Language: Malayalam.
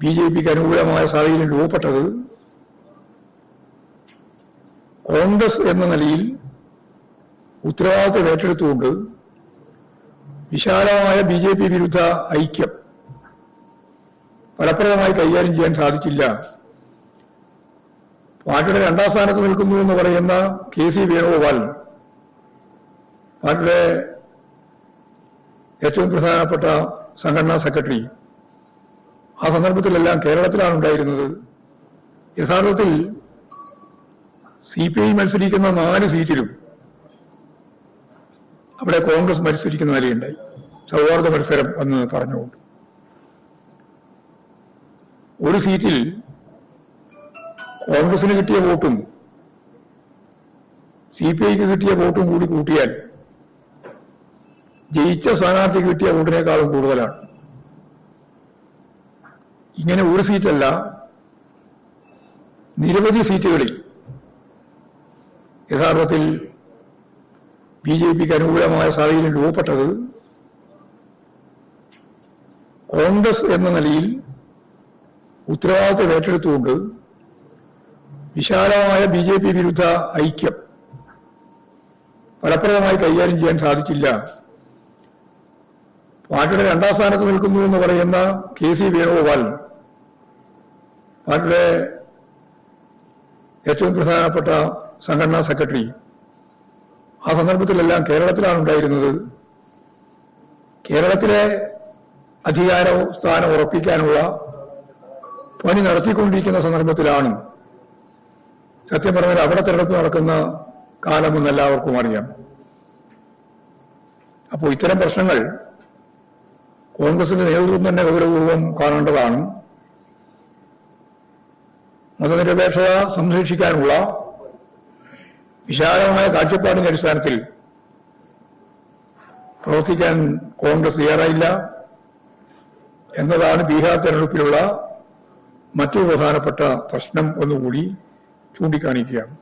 ബി ജെ പിക്ക് അനുകൂലമായ സാഹചര്യം രൂപപ്പെട്ടത് കോൺഗ്രസ് എന്ന നിലയിൽ ഉത്തരവാദിത്വം ഏറ്റെടുത്തുകൊണ്ട് വിശാലമായ ബി ജെ പി വിരുദ്ധ ഐക്യം ഫലപ്രദമായി കൈകാര്യം ചെയ്യാൻ സാധിച്ചില്ല. പാർട്ടിയുടെ രണ്ടാം സ്ഥാനത്ത് നിൽക്കുന്നു എന്ന് പറയുന്ന കെ സി വേണുഗോപാൽ പാർട്ടിയുടെ ഏറ്റവും പ്രധാനപ്പെട്ട സംഘടനാ സെക്രട്ടറി ആ സന്ദർഭത്തിലെല്ലാം കേരളത്തിലാണ് ഉണ്ടായിരുന്നത്. യഥാർത്ഥത്തിൽ സി പി ഐ മത്സരിക്കുന്ന നാല് സീറ്റിലും അവിടെ കോൺഗ്രസ് മത്സരിക്കുന്ന നിലയുണ്ടായി. സൗഹാർദ്ദ മത്സരം എന്ന് പറഞ്ഞുകൊണ്ട്. ഒരു സീറ്റിൽ കോൺഗ്രസിന് കിട്ടിയ വോട്ടും സി പി ഐക്ക് കിട്ടിയ വോട്ടും കൂടി കൂട്ടിയാൽ ജയിച്ച സ്ഥാനാർത്ഥിക്ക് കിട്ടിയ വോട്ടിനേക്കാളും കൂടുതലാണ്. ഇങ്ങനെ ഒരു സീറ്റല്ല. നിരവധി സീറ്റുകളിൽ യഥാർത്ഥത്തിൽ ബി ജെ പിക്ക് അനുകൂലമായ സാഹചര്യം രൂപപ്പെട്ടത് കോൺഗ്രസ് എന്ന നിലയിൽ ഉത്തരവാദിത്വം ഏറ്റെടുത്തുകൊണ്ട് വിശാലമായ ബി ജെ പി വിരുദ്ധ ഐക്യം ഫലപ്രദമായി കൈകാര്യം ചെയ്യാൻ സാധിച്ചില്ല. പാർട്ടിയുടെ രണ്ടാം സ്ഥാനത്ത് നിൽക്കുന്നു എന്ന് പറയുന്ന കെ സി വേണുഗോപാൽ. പാർട്ടിയുടെ ഏറ്റവും പ്രധാനപ്പെട്ട സംഘടനാ സെക്രട്ടറി. ആ സന്ദർഭത്തിലെല്ലാം കേരളത്തിലാണ് ഉണ്ടായിരുന്നത്. കേരളത്തിലെ അധികാര സ്ഥാനം ഉറപ്പിക്കാനുള്ള പണി നടത്തിക്കൊണ്ടിരിക്കുന്ന സന്ദർഭത്തിലാണ് സത്യം പറഞ്ഞാൽ അവിടെ തെരഞ്ഞെടുപ്പ് നടക്കുന്ന കാലമെന്ന് എല്ലാവർക്കും അറിയാം. അപ്പോൾ ഇത്തരം പ്രശ്നങ്ങൾ കോൺഗ്രസിന്റെ നേതൃത്വം തന്നെ ഗൗരവപൂർവം കാണേണ്ടതാണ്. മതനിരപേക്ഷത സംരക്ഷിക്കാനുള്ള വിശാലമായ കാഴ്ചപ്പാടിന്റെ അടിസ്ഥാനത്തിൽ പ്രവർത്തിക്കാൻ കോൺഗ്രസ് തയ്യാറായില്ല എന്നതാണ് ബീഹാർ തെരഞ്ഞെടുപ്പിലുള്ള മറ്റു പ്രധാനപ്പെട്ട പ്രശ്നം ഒന്നുകൂടി ചൂണ്ടിക്കാണിക്കുകയാണ്.